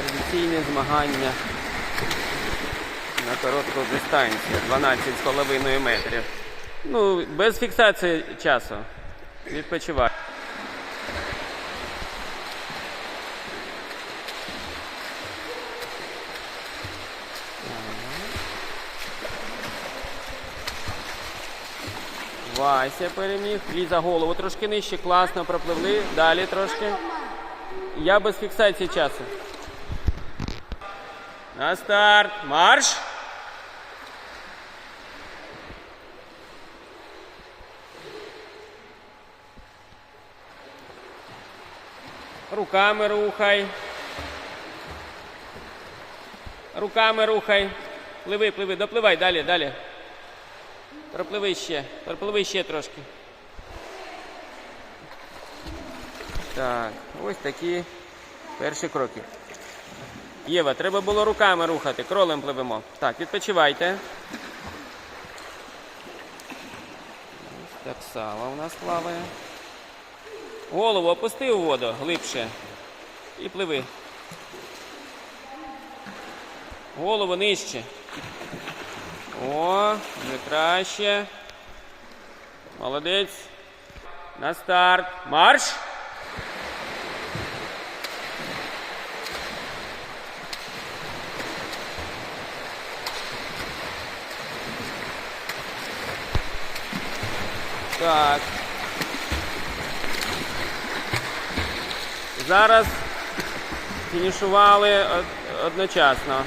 кваліфікаційні змагання на коротку дистанцію 12,5 метрів. Ну, без фіксації часу. Відпочивай. Вася переміг. Ліза голову трошки нижче, класно пропливли. Далі трошки. Я без фіксації часу. На старт. Марш! Руками рухай. Руками рухай. Пливи, пливи, допливай, далі, далі. Пропливи ще, пропливи ще трошки. Так, ось такі перші кроки. Єва, треба було руками рухати, кролем пливемо. Так, відпочивайте. Ось так сава у нас плаває. Голову опусти у воду глибше. І пливи. Голову нижче. О, вже краще. Молодець. На старт. Марш! Так. Зараз фінішували од- одночасно.